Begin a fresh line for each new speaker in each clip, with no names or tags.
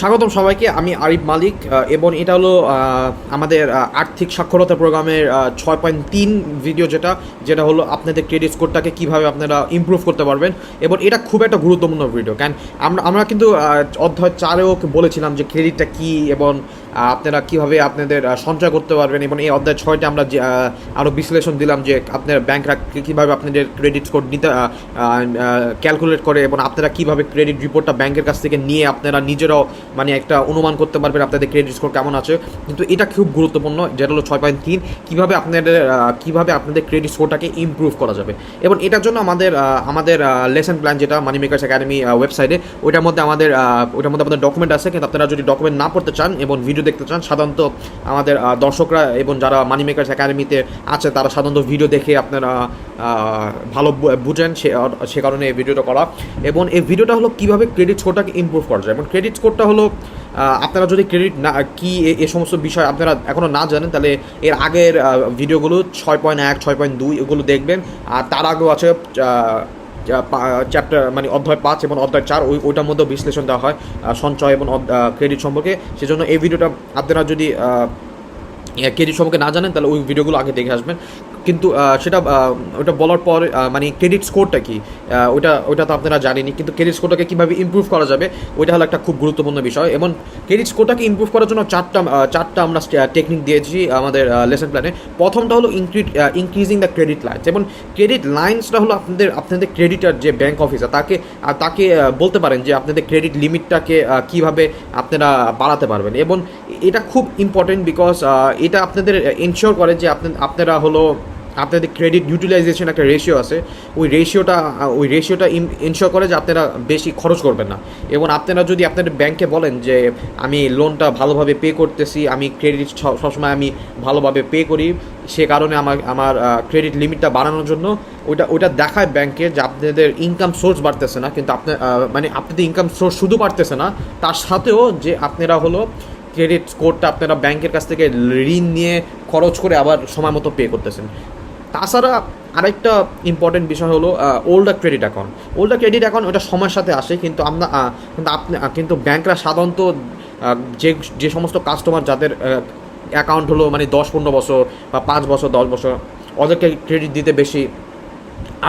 স্বাগতম সবাইকে, আমি আরিফ মালিক এবং এটা হলো আমাদের আর্থিক সাক্ষরতা প্রোগ্রামের ছয় পয়েন্ট তিন ভিডিও যেটা যেটা হলো আপনাদের ক্রেডিট স্কোরটাকে কীভাবে আপনারা ইম্প্রুভ করতে পারবেন, এবং এটা খুব একটা গুরুত্বপূর্ণ ভিডিও কারণ আমরা আমরা কিন্তু অধ্যায় চারেও বলেছিলাম যে ক্রেডিটটা কী, এবং আপনারা কীভাবে আপনাদের সঞ্চয় করতে পারবেন এবং এই অধ্যায় ছয়টা আমরা আরও বিশ্লেষণ দিলাম যে আপনার ব্যাংকরা কীভাবে আপনাদের ক্রেডিট স্কোর নিতে ক্যালকুলেট করে এবং আপনারা কীভাবে ক্রেডিট রিপোর্টটা ব্যাংকের কাছ থেকে নিয়ে আপনারা নিজেরাও মানে একটা অনুমান করতে পারবেন আপনাদের ক্রেডিট স্কোর কেমন আছে। কিন্তু এটা খুব গুরুত্বপূর্ণ, যেটা হলো ছয় পয়েন্ট তিন, কীভাবে আপনাদের কীভাবে আপনাদের ক্রেডিট স্কোরটাকে ইমপ্রুভ করা যাবে। এবং এটার জন্য আমাদের আমাদের লেসন প্ল্যান যেটা মানি মেকার্স একাডেমি ওয়েবসাইটে ওইটার মধ্যে আমাদের ওইটার মধ্যে আমাদের ডকুমেন্ট আছে। কিন্তু আপনারা যদি ডকুমেন্ট না পড়তে চান এবং ভিডিও দেখতে চান, সাধারণত আমাদের দর্শকরা এবং যারা মানি মেকার্স একাডেমিতে আছে, তারা সাধারণত ভিডিও দেখে আপনারা ভালো বুঝেন সে সে কারণে এই ভিডিওটা করা। এবং এই ভিডিওটা হলো কীভাবে ক্রেডিট স্কোরটাকে ইমপ্রুভ করা যায়। এবং ক্রেডিট স্কোরটা হলো আপনারা যদি ক্রেডিট না, কি এ সমস্ত বিষয় আপনারা এখনও না জানেন, তাহলে এর আগের ভিডিওগুলো ছয় পয়েন্ট এক, ছয় পয়েন্ট দুই এগুলো দেখবেন। আর তার আগেও আছে চ্যাপ্টার মানে অধ্যায় পাঁচ এবং অধ্যায় চার, ওই ওইটার মধ্যেও বিশ্লেষণ দেওয়া হয় সঞ্চয় এবং ক্রেডিট সম্পর্কে। সেজন্য এই ভিডিওটা আপনারা যদি ক্রেডিট সম্পর্কে না জানেন, তাহলে ওই ভিডিওগুলো আগে দেখে আসবেন। কিন্তু সেটা ওটা বলার পর মানে ক্রেডিট স্কোরটা কি? ওটা ওটা তো আপনারা জানেনি কিন্তু ক্রেডিট স্কোরটাকে কীভাবে ইমপ্রুভ করা যাবে, ওইটা হলো একটা খুব গুরুত্বপূর্ণ বিষয়। এবং ক্রেডিট স্কোরটাকে ইমপ্রুভ করার জন্য চারটা চারটা আমরা টেকনিক দিয়েছি আমাদের লেসন প্ল্যানে প্রথমটা হলো ইনক্রিজিং দ্য ক্রেডিট লাইন্স এবং ক্রেডিট লাইন্সটা হলো আপনাদের আপনাদের ক্রেডিটার যে ব্যাংক অফিসার তাকে তাকে বলতে পারেন যে আপনাদের ক্রেডিট লিমিটটাকে কীভাবে আপনারা বাড়াতে পারবেন। এবং এটা খুব ইম্পর্টেন্ট বিকজ এটা আপনাদের ইনশিওর করে যে আপনি, আপনারা হলো আপনাদের ক্রেডিট ইউটিলাইজেশন একটা রেশিও আছে, ওই রেশিওটা ওই রেশিওটা ইনশিওর করে যে আপনারা বেশি খরচ করবেন না। এবং আপনারা যদি আপনাদের ব্যাংকে বলেন যে, আমি লোনটা ভালোভাবে পে করতেছি, আমি ক্রেডিট সবসময় আমি ভালোভাবে পে করি, সে কারণে আমার আমার ক্রেডিট লিমিটটা বাড়ানোর জন্য, ওইটা ওইটা দেখায় ব্যাংকে যে আপনাদের ইনকাম সোর্স বাড়তেছে না, কিন্তু আপনার মানে আপনাদের ইনকাম সোর্স শুধু বাড়তেছে না, তার সাথেও যে আপনারা হলো ক্রেডিট স্কোরটা আপনারা ব্যাংকের কাছ থেকে ঋণ নিয়ে খরচ করে আবার সময় মতো পে করতেছেন। তাছাড়া আরেকটা ইম্পর্টেন্ট বিষয় হলো older credit account older credit account ওটা সময়ের সাথে আসে, কিন্তু আমরা কিন্তু আপনি কিন্তু ব্যাংকরা সাধারণত যে যে সমস্ত কাস্টমার যাদের অ্যাকাউন্ট হলো মানে দশ, পনেরো বছর বা পাঁচ বছর, দশ বছর ওদেরকে ক্রেডিট দিতে বেশি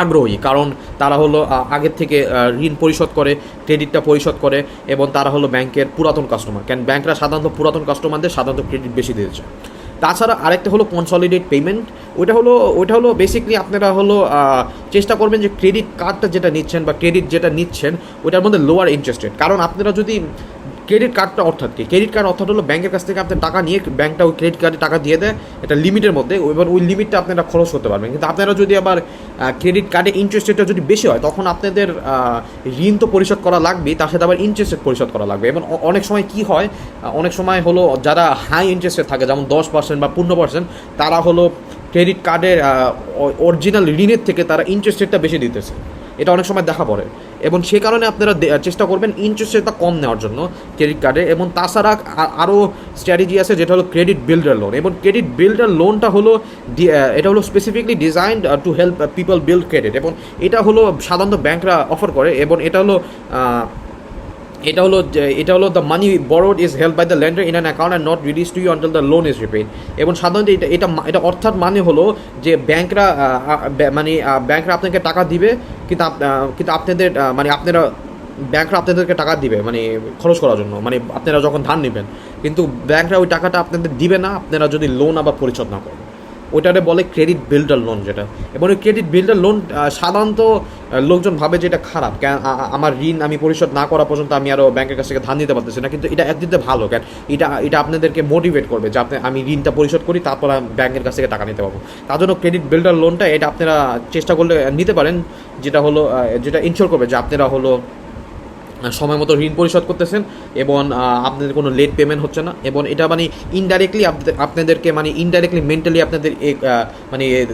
আগ্রহী। কারণ তারা হলো আগের থেকে ঋণ পরিশোধ করে ক্রেডিটটা পরিশোধ করে, এবং তারা হলো ব্যাংকের পুরাতন কাস্টমার কেন ব্যাংকরা সাধারণত পুরাতন কাস্টমারদের সাধারণত ক্রেডিট বেশি দিয়েছে। তাছাড়া আরেকটা হলো কনসলিডেট পেমেন্ট ওইটা হলো ওইটা হলো বেসিকলি আপনারা হলো চেষ্টা করবেন যে ক্রেডিট কার্ডটা যেটা নিচ্ছেন বা ক্রেডিট যেটা নিচ্ছেন, ওইটার মধ্যে লোয়ার ইন্টারেস্ট রেট কারণ আপনারা যদি ক্রেডিট কার্ডটা অর্থাৎ কি? ক্রেডিট কার্ড অর্থাৎ হলো ব্যাংকের কাছ থেকে আপনি টাকা নিয়ে ব্যাংকটা ওই ক্রেডিট কার্ডে টাকা দিয়ে দেয় একটা লিমিটের মধ্যে, এবার ওই লিমিটটা আপনারা খরচ করতে পারবেন। কিন্তু আপনারা যদি আবার ক্রেডিট কার্ডে ইন্টারেস্ট রেটটা যদি বেশি হয়, তখন আপনাদের ঋণ তো পরিশোধ করা লাগবেই, তার সাথে আবার ইন্টারেস্ট রেট পরিশোধ করা লাগবে। এবং অনেক সময় কি হয় অনেক সময় হলো যারা হাই ইন্টারেস্টে থাকে, যেমন দশ পার্সেন্ট বা পনেরো পার্সেন্ট তারা হলো ক্রেডিট কার্ডের অরিজিনাল ঋণের থেকে তারা ইন্টারেস্ট রেটটা বেশি দিতেছে। এটা অনেক সময় দেখা পড়ে। এবং সে কারণে আপনারা চেষ্টা করবেন ইন্টারেস্ট রেটটা কম নেওয়ার জন্য ক্রেডিট কার্ডে এবং তাছাড়া আরও স্ট্র্যাটেজি আছে, যেটা হলো ক্রেডিট বিল্ডার লোন এবং ক্রেডিট বিল্ডার লোনটা হলো এটা হলো specifically design to help people build credit এবং এটা হলো সাধারণত ব্যাংকরা অফার করে। এবং এটা হলো এটা হলো এটা হলো the money borrowed is help by the lender in an account and not release to you until the loan is repaid এবং সাধারণত এটা এটা এটা অর্থাৎ মানে হলো যে ব্যাংকরা মানে ব্যাংকরা আপনাকে টাকা দিবে, কিন্তু কিন্তু আপনাদের মানে আপনারা, ব্যাংকরা আপনাদেরকে টাকা দিবে মানে খরচ করার জন্য মানে আপনারা যখন ধার নেবেন। কিন্তু ব্যাংকরা ওই টাকাটা আপনাদের দিবে না, আপনারা যদি লোন আবার পরিশোধ না করেন। ওইটারে বলে ক্রেডিট বিল্ডার লোন যেটা। এবং ওই ক্রেডিট বিল্ডার লোন সাধারণত লোকজন ভাবে যে এটা খারাপ। কেন আমার ঋণ আমি পরিশোধ না করা পর্যন্ত আমি আরও ব্যাংকের কাছ থেকে ধান দিতে পারতেছি না। কিন্তু এটা একদিকে ভালো, কেন এটা এটা আপনাদেরকে মোটিভেট করবে যে আপনি, আমি ঋণটা পরিশোধ করি, তারপর আমি ব্যাংকের কাছ থেকে টাকা নিতে পারব। তার জন্য ক্রেডিট বিল্ডার লোনটা এটা আপনারা চেষ্টা করলে নিতে পারেন। যেটা হলো যেটা ইনশোর করবে যে আপনারা হলো সময় মতো ঋণ পরিশোধ করতেছেন এবং আপনাদের কোনো লেট পেমেন্ট হচ্ছে না এবং এটা মানে ইনডাইরেক্টলি আপনাদেরকে মানে ইনডাইরেক্টলি মেন্টালি আপনাদের মানে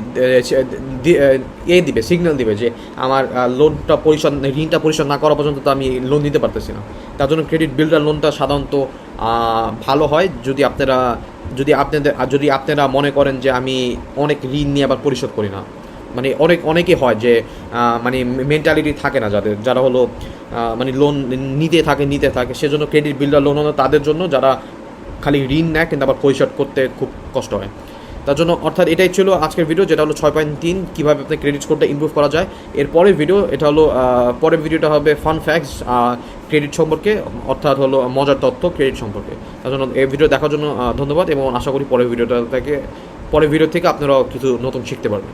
এ, দিবে সিগন্যাল দিবে যে আমার লোনটা পরিশোধ ঋণটা পরিশোধ না করা পর্যন্ত তো আমি লোন দিতে পারতেছি না। তার জন্য ক্রেডিট বিল্ডার লোনটা সাধারণত ভালো হয় যদি আপনারা যদি আপনাদের যদি আপনারা মনে করেন যে আমি অনেক ঋণ নিয়ে আবার পরিশোধ করি না। মানে অনেক, অনেকে হয় যে মানে মেন্টালিটি থাকে না যাদের, যারা হলো মানে লোন নিতে থাকে নিতে থাকে, সেজন্য ক্রেডিট বিল্ডার লোন হলো তাদের জন্য যারা খালি ঋণ নেয় কিন্তু আবার পরিশোধ করতে খুব কষ্ট হয়। তার জন্য অর্থাৎ এটাই ছিল আজকের ভিডিও যেটা হলো ছয় পয়েন্ট তিন, কীভাবে আপনার ক্রেডিট স্কোরটা ইমপ্রুভ করা যায়। এর পরের ভিডিও এটা হলো পরের ভিডিওটা হবে ফান ফ্যাক্টস ক্রেডিট সম্পর্কে, অর্থাৎ হলো মজার তথ্য ক্রেডিট সম্পর্কে। তার জন্য এই ভিডিও দেখার জন্য ধন্যবাদ এবং আশা করি পরের ভিডিওটা থেকে, পরের ভিডিও থেকে আপনারাও কিছু নতুন শিখতে পারবেন।